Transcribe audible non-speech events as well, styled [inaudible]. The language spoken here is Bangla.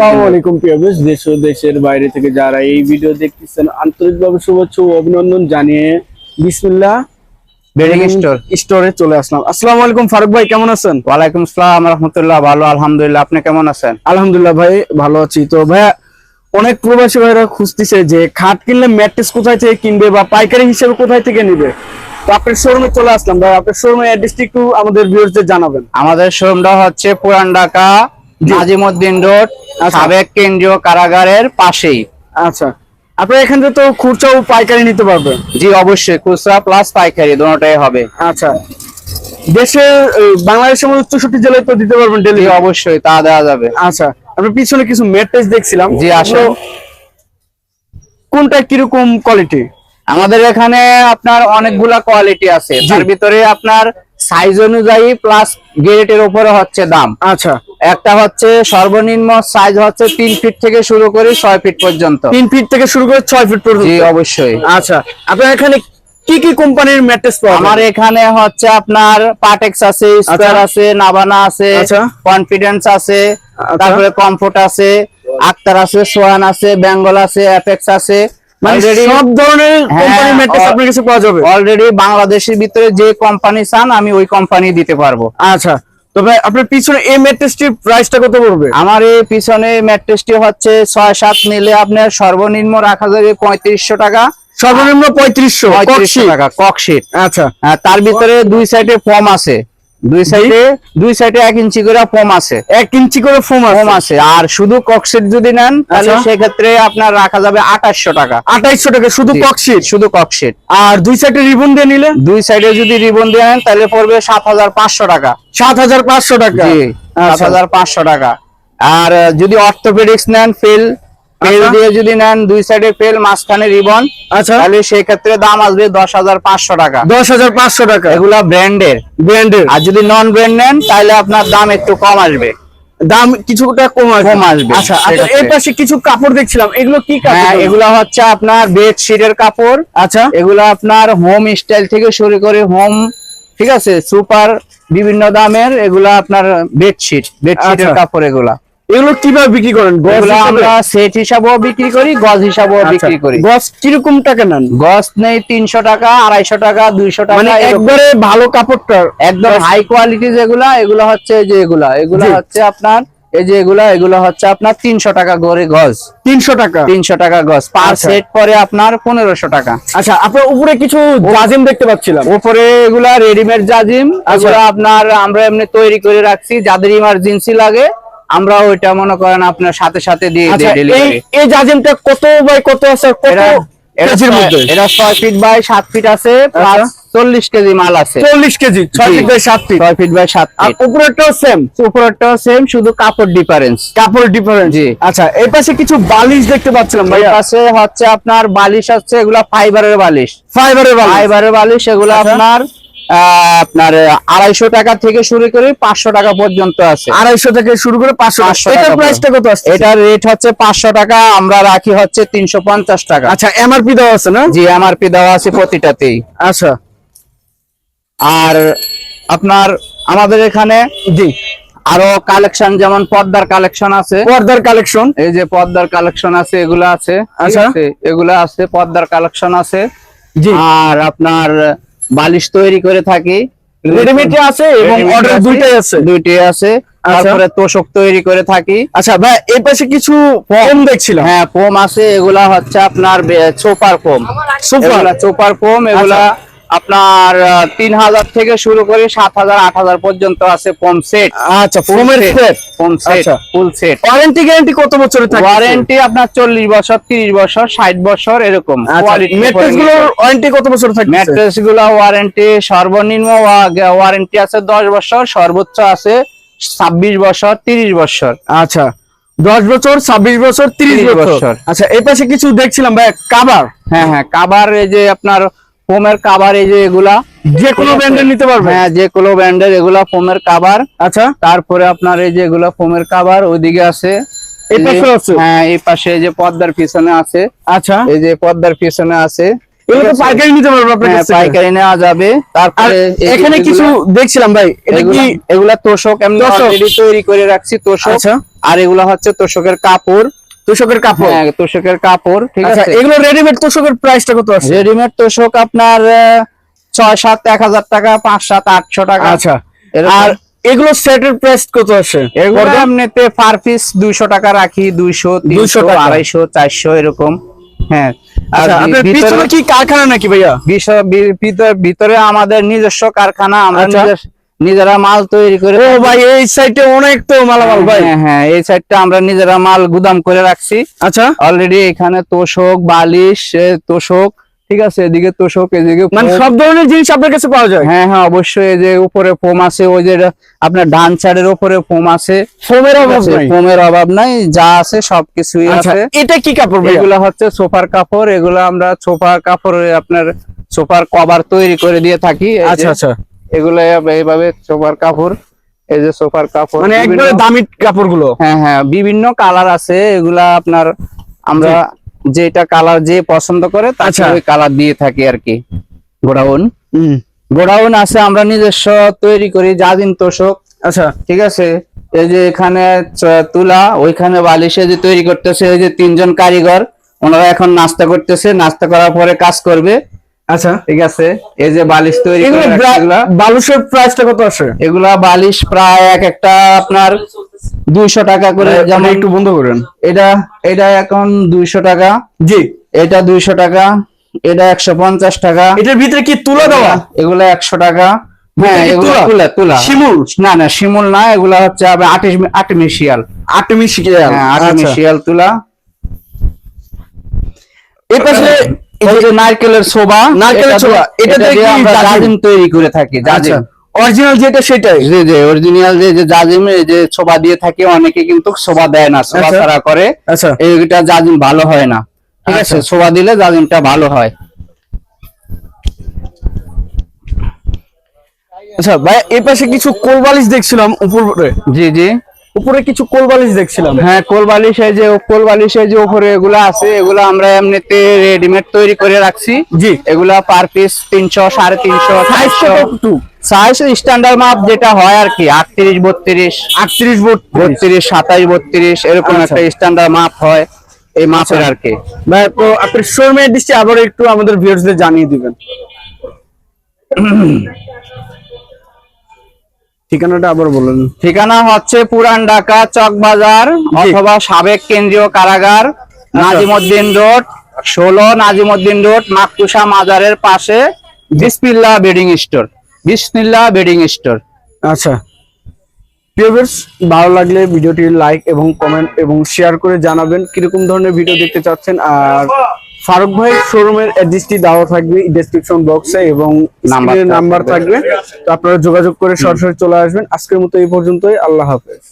আসসালামু আলাইকুম পিয়াবেশ দেশ ও দেশের বাইরে থেকে যারা এই ভিডিও দেখতেছেন আন্তরিকভাবে শুভেচ্ছা ও অভিনন্দন জানিয়ে বিসমিল্লাহ বেডিং স্টোর স্টোরে চলে আসলাম। আসসালামু আলাইকুম ফারুক ভাই কেমন আছেন? ওয়ালাইকুম আসসালাম রহমতুল্লাহ ভালো আলহামদুলিল্লাহ। আপনি কেমন আছেন? আলহামদুলিল্লাহ ভাই ভালো আছি। তো ভাইয়া অনেক প্রবাসী ভাইরা খুঁজতেছে যে খাট কিনলে ম্যাট্রেস কোথায় থেকে কিনবে বা পাইকারি হিসেবে কোথায় থেকে নিবে? তো আপনার শোরুমে চলে আসলাম। ভাই আপনার শোরুমে অ্যাড্রেসটি একটু আমাদের ভিউয়ারদের জানাবেন। আমাদের শোরুমটা হচ্ছে পুরান ঢাকা নাজিমুদ্দিন রোড সাবেক কেন্দ্রীয় কারাগারের পাশেই। আচ্ছা। আপনার এখান থেকে তো খুচরা ও পাইকারি নিতে পারবেন। জি অবশ্যই। খুচরা প্লাস পাইকারি দুটোটাই হবে। আচ্ছা। দেশের বাংলাদেশের মধ্যে চৌষট্টি জেলায় তো দিতে পারবেন ডেলিভারি অবশ্যই তা দেওয়া যাবে। আচ্ছা। আপনার পিছনে কিছু ম্যাট্রেস দেখছিলাম। জি। ওগুলো কোনটা কীরকম কোয়ালিটি আমাদের এখানে আপনার অনেকগুলা কোয়ালিটি আছে। তার ভিতরে আপনার সাইজ অনুযায়ী প্লাস গ্রেডের উপরে হচ্ছে দাম। আচ্ছা। একটা হচ্ছে সর্বনিম্ন সাইজ হচ্ছে তিন ফিট থেকে শুরু করে ছয় ফিট পর্যন্ত। তিন ফিট থেকে শুরু করে ছয় ফিট পর্যন্ত? অবশ্যই। আচ্ছা। আপনার এখানে কি কি কোম্পানির ম্যাট্রেস পাওয়া আমার এখানে হচ্ছে আপনার পাটেক্স আছে স্কোয়ার আছে নাবানা আছে আচ্ছা। কনফিডেন্স আছে আচ্ছা। তারপরে কমফোর্ট আছে আক্তার আছে সোয়ান আছে বেঙ্গল আছে অ্যাপেক্স আছে। মানে Already- সব ধরনের হ্যাঁ, কোম্পানির ম্যাট্রেস আপনার কাছে পাওয়া যাবে। অলরেডি বাংলাদেশের ভিতরে যে কোম্পানি চান আমি ওই কোম্পানি দিতে পারব। আচ্ছা। তবে আপনার পিছনে এই ম্যাট্রেসটির প্রাইসটা কত পড়বে? আমার এই পিছনে ম্যাট্রেসটি হচ্ছে ছয় সাত নিলে আপনার সর্বনিম্ন রাখা যাবে পঁয়ত্রিশশো টাকা। সর্বনিম্ন পঁয়ত্রিশশো পঁয়ত্রিশশো টাকা ককশিট আচ্ছা। তার ভিতরে দুই সাইডে ফোম আছে। দুই সাইডে দুই সাইডে এক ইঞ্চি করে ফোম আছে। এক ইঞ্চি করে ফোম ফোম আছে? আর শুধু ককশিট যদি নেন তাহলে আচ্ছা। সেক্ষেত্রে আপনার রাখা যাবে আঠাশশো টাকা। আঠাইশশো টাকা শুধু ককশিট শুধু ককশিট আর দুই সাইডে রিবন দিয়ে নিলে? দুই সাইডে যদি রিবন দিয়ে নেন তাহলে পড়বে সাত হাজার পাঁচশো টাকা। সাত হাজার পাঁচশো টাকা? জি সাত আচ্ছা। হাজার পাঁচশো টাকা। আর যদি অর্থোপেডিক্স নেন ফেল ফেল আচ্ছা। দিয়ে যদি নেন দুই সাইডে ফেল মাঝখানে রিবন আচ্ছা। তাহলে সেই ক্ষেত্রে দাম আসবে দশ হাজার পাঁচশো টাকা। দশ হাজার পাঁচশো টাকা। এগুলা ব্র্যান্ডের। ব্র্যান্ডের। আর যদি নন ব্র্যান্ড নেন তাহলে আপনার দাম একটু কম আসবে। দাম কিছুটা কম আসবে। কম আসবে, আচ্ছা আচ্ছা এর পাশে কিছু কাপড় দেখছিলাম। এগুলো কি হ্যাঁ কাপড় এগুলা হচ্ছে আপনার বেডশিটের কাপড়। আচ্ছা। এগুলো আপনার হোম স্টাইল থেকে শুরু করে হোম ঠিক আছে? সুপার বিভিন্ন দামের এগুলা আপনার বেডশিট বেডশিটের আচ্ছা। কাপড় এগুলা। এগুলো কীভাবে বিক্রি করেন? আমরা সেট হিসাবেও বিক্রি করি গজ হিসাবেও আচ্ছা, বিক্রি করি। গজ কীরকম টাকা নেন? গজ নেই তিনশো টাকা আড়াইশো টাকা দুইশো টাকা মানে একবারে ভালো কাপড়টা? একদম হাই কোয়ালিটি যেগুলা এগুলা হচ্ছে যে এগুলা। এগুলা হচ্ছে আপনার এই যে এগুলা এগুলা হচ্ছে আপনার তিনশো টাকা করে গজ তিনশো টাকা? তিনশো টাকা গজ পার আচ্ছা। সেট পরে আপনার পনেরোশো টাকা। আচ্ছা আপনার উপরে কিছু জাজিম দেখতে পাচ্ছিলাম। উপরে এগুলা রেডিমেড জাজিম। আচ্ছা। আপনার আমরা এমনি তৈরি করে রাখছি যাদের ইমার্জেন্সি লাগে আমরা ওইটা মনে করেন আপনার সাথে সাথে দিয়ে আচ্ছা এই ডেলিভারি এই জাজিমটা কত বাই কত আছে কত এটা এটা কেজির ছয়- মধ্যে? এটা ছয় ফিট বাই সাত ফিট আছে প্লাস চল্লিশ কেজি মাল আছে। চল্লিশ কেজি ছয় ফিট বাই সাত ফিট ছয় ফিট বাই সাত আর ফিট উপরেরটাও সেম উপরেরটাও সেম শুধু কাপড় ডিফারেন্স কাপড় ডিফারেন্স জি। আচ্ছা এই পাশে কিছু বালিশ দেখতে পাচ্ছিলাম এর ভাইয়া। পাশে হচ্ছে আপনার বালিশ আছে এগুলা ফাইবারের বালিশ। ফাইবারের বালিশ। ফাইবারের বালিশ এগুলো আচ্ছা। আপনার আপনার আড়াইশো টাকা থেকে শুরু করে পাঁচশো টাকা পর্যন্ত আছে। আড়াইশো থেকে শুরু করে পাঁচশো 500 এটার প্রাইসটা কত আসছে? এটার রেট হচ্ছে পাঁচশো টাকা আমরা রাখি হচ্ছে তিনশো পঞ্চাশ টাকা। আচ্ছা এমআরপি দেওয়া আছে না? জি এমআরপি দেওয়া আছে প্রতিটাতেই। আচ্ছা। আর আপনার আমাদের এখানে জি। আরও কালেকশন যেমন পর্দার কালেকশন আছে। পর্দার কালেকশন এই যে পর্দার কালেকশন আছে এগুলো আছে আচ্ছা। আছে? এগুলো আছে পর্দার কালেকশন আছে। জি। আর আপনার বালিশ তৈরি করে থাকি। রেডিমেড আছে এবং অর্ডার আছে, দুইটাই আছে। দুইটাই আছে। আচ্ছা। তারপরে তোষক তৈরি করে থাকি। আচ্ছা ভাই এই পাশে কিছু ফোম। দেখছিলাম। হ্যাঁ ফোম আছে এগুলা হচ্ছে আপনার চোপার ফোম। চোপার ফোম এগুলা আপনার তিন হাজার থেকে শুরু করে সাত হাজার আট হাজার পর্যন্ত আছে ফোম সেট। আচ্ছা ফোমের সেট? ফোম সেট আচ্ছা। ফুল সেট ওয়ারেন্টি গ্যারান্টি কত বছরের থাকে ওয়ারেন্টি আপনার চল্লিশ বছর তিরিশ বছর ষাট বছর এরকম কোয়ালিটি ম্যাট্রেসগুলোর ওয়ারেন্টি কত বছর থাকে ম্যাট্রেসগুলো ওয়ারেন্টি সর্বনিম্ন ওয়ারেন্টি আছে দশ বছর সর্বোচ্চ আছে ছাব্বিশ বছর তিরিশ বছর। আচ্ছা দশ বছর ছাব্বিশ বছর তিরিশ 30 বছর। আচ্ছা এই পাশে কিছু দেখছিলাম ভাই কাবার হ্যাঁ হ্যাঁ কাবার এই যে আপনার ফোমের কাবার এই যে এগুলা যে কোনো ব্র্যান্ডের নিতে পারবে? হ্যাঁ যে কোনো ব্র্যান্ডের এগুলা ফোমের কাবার আচ্ছা। তারপরে আপনার এই যে এগুলা ফোমের কাবার ওইদিকে আছে এই পাশেও আছে? হ্যাঁ এই পাশে এই যে পর্দার পিছনে আছে। আচ্ছা। এই যে পর্দার পিছনে আছে। এগুলো পাইকারি নিতে পারবে আপনার হ্যাঁ, পাইকারি নেওয়া যাবে। তারপরে এখানে কিছু দেখছিলাম ভাই এটা কি এগুলা তোষক এমনি? তৈরি করে রাখছি তোষক। আচ্ছা। আর এগুলো হচ্ছে তোষকের কাপড়। তোষকের কাপড়? হ্যাঁ তোষকের কাপড় ঠিক আচ্ছা আছে। এগুলো রেডিমেড তোষকের প্রাইসটা কত আছে? রেডিমেড তোষক আপনার ছয় সাত এক হাজার টাকা পাঁচ সাত আটশো টাকা। আচ্ছা আর এগুলো সেটের প্রাইস কত আছে এগুলো এমনিতে পার পিস দুইশো টাকা রাখি দুইশো 200 দুইশো টাকা। আড়াইশো চারশো এরকম। হ্যাঁ আর আচ্ছা পিছনে কি কারখানা নাকি ভাইয়া? ভিতরে আমাদের নিজস্ব কারখানা আমরা আচ্ছা। নিজের- মাল তৈরি করে ও ভাই এই সাইডে অনেক তো মালামাল ভাই। হ্যাঁ হ্যাঁ এই সাইডটা আমরা নিজেরা মাল গুদাম করে রাখছি। আচ্ছা। অলরেডি এখানে তোষক বালিশ তোষক ঠিক আছে এদিকে তোষক এদিকে মানে সব ধরনের জিনিস আপনার কাছে পাওয়া যায়? হ্যাঁ হ্যাঁ অবশ্যই এই যে উপরে ফোম আছে ওই যে আপনার ডান সাইডের উপরে ফোম আছে। ফোমের অভাব নাই? ফোমের অভাব নাই যা আছে সবকিছুই আচ্ছা আছে। এটা কি কাপড় এগুলা হচ্ছে সোফার কাপড় এগুলো আমরা সোফার কাপড় আপনার সোফার কভার তৈরি করে দিয়ে থাকি আচ্ছা আচ্ছা। এগুলো এইভাবে সোফার কাপড় এই যে সোফার কাপড় মানে একবারে দামি কাপড়গুলো? হ্যাঁ হ্যাঁ বিভিন্ন কালার আছে এগুলা আপনার আমরা যেটা কালার যে পছন্দ করে তাকে আচ্ছা। ওই কালার দিয়ে থাকি আর কি। গোডাউন। হুম। গোডাউন আছে আমরা নিজস্ব তৈরি করি জাজিন তোষক। আচ্ছা। ঠিক আছে? এই যে এখানে তুলা ওইখানে বালিশে যে তৈরি করতেছে এই যে তিনজন কারিগর ওনারা এখন নাস্তা করতেছে নাস্তা করার পরে কাজ করবে। আচ্ছা। ঠিক আছে। এই যে বালিশ তৈরি। বালুশের প্রাইসটা কত আছে এগুলা বালিশ প্রায় এক একটা আপনার দুইশো টাকা করে যেমন একটু বন্ধ করেন। এটা এটা এখন দুইশো টাকা। জি। এটা দুইশো টাকা। এটা একশো পঞ্চাশ টাকা। এটার ভিতরে কি তুলা দেওয়া? এগুলা একশো টাকা। হ্যাঁ এগুলা তুলা? তুলা শিমুল? না না শিমুল না এগুলা হচ্ছে আর্টিস- আর্টিফিশিয়াল আর্টিফিশিয়াল হ্যাঁ আচ্ছা। আর্টিফিশিয়াল তুলা। এই পাশে নারকেলের শোভা নারকেলের শোভা, এটাতে কি জাজিম? জাজিম তৈরি করে থাকি জাজিম। অরিজিনাল যেটা সেটাই? জি জি অরিজিনাল যে যে জাজিম যে শোভা দিয়ে থাকে অনেকে কিন্তু শোভা দেয় না শোভা। ছাড়া করে। এইটা জাজিম ভালো হয় না ঠিক আছে? আচ্ছা। শোভা দিলে জাজিমটা ভালো হয়। আচ্ছা ভাই পাশে কিছু কোলবালিশ দেখছিলাম উপরে জি জি। উপরে কিছু কোলবালিশ দেখছিলাম। হ্যাঁ কোল বালিশ এই যে কোল বালিশের যে উপরে এগুলো আছে এগুলো আমরা এমনিতে রেডিমেড তৈরি করে রাখছি। জি। এগুলা পার পিস তিনশো সাড়ে তিনশো সাইজ স্ট্যান্ডার্ড মাপ যেটা হয় আর কি আটত্রিশ বত্রিশ আটত্রিশ বত্রিশ। সাতাশ বত্রিশ এরকম আচ্ছা। একটা স্ট্যান্ডার্ড মাপ হয় এই মাপের আর কি। তো আপনার শোরুমের দৃষ্টি আবার একটু আমাদের ভিউয়ার্সদের জানিয়ে দিবেন। [clears throat] ঠিকানাটা আবার বলুন। ঠিকানা হচ্ছে পুরান ঢাকা চক বাজার অথবা সাবেক কেন্দ্রীয় কারাগার নাজিমুদ্দিন রোড ষোলো নাজিমুদ্দিন রোড মাকতুসা মাজারের পাশে Bismillah bedding store. Bismillah bedding store. আচ্ছা। ভিউয়ার্স ভালো লাগলে ভিডিওটি লাইক এবং কমেন্ট এবং শেয়ার করে জানাবেন কীরকম ধরনের ভিডিও দেখতে চাচ্ছেন আর ফারুক ভাই শোরুমের অ্যাড্রেসটি দেওয়া থাকবে ডেসক্রিপশন বক্সে এবং নাম্বার থাকবে। থাকবে। তো আপনারা যোগাযোগ করে সরাসরি চলে আসবেন। আজকের মতো এই পর্যন্তই। আল্লাহ হাফেজ।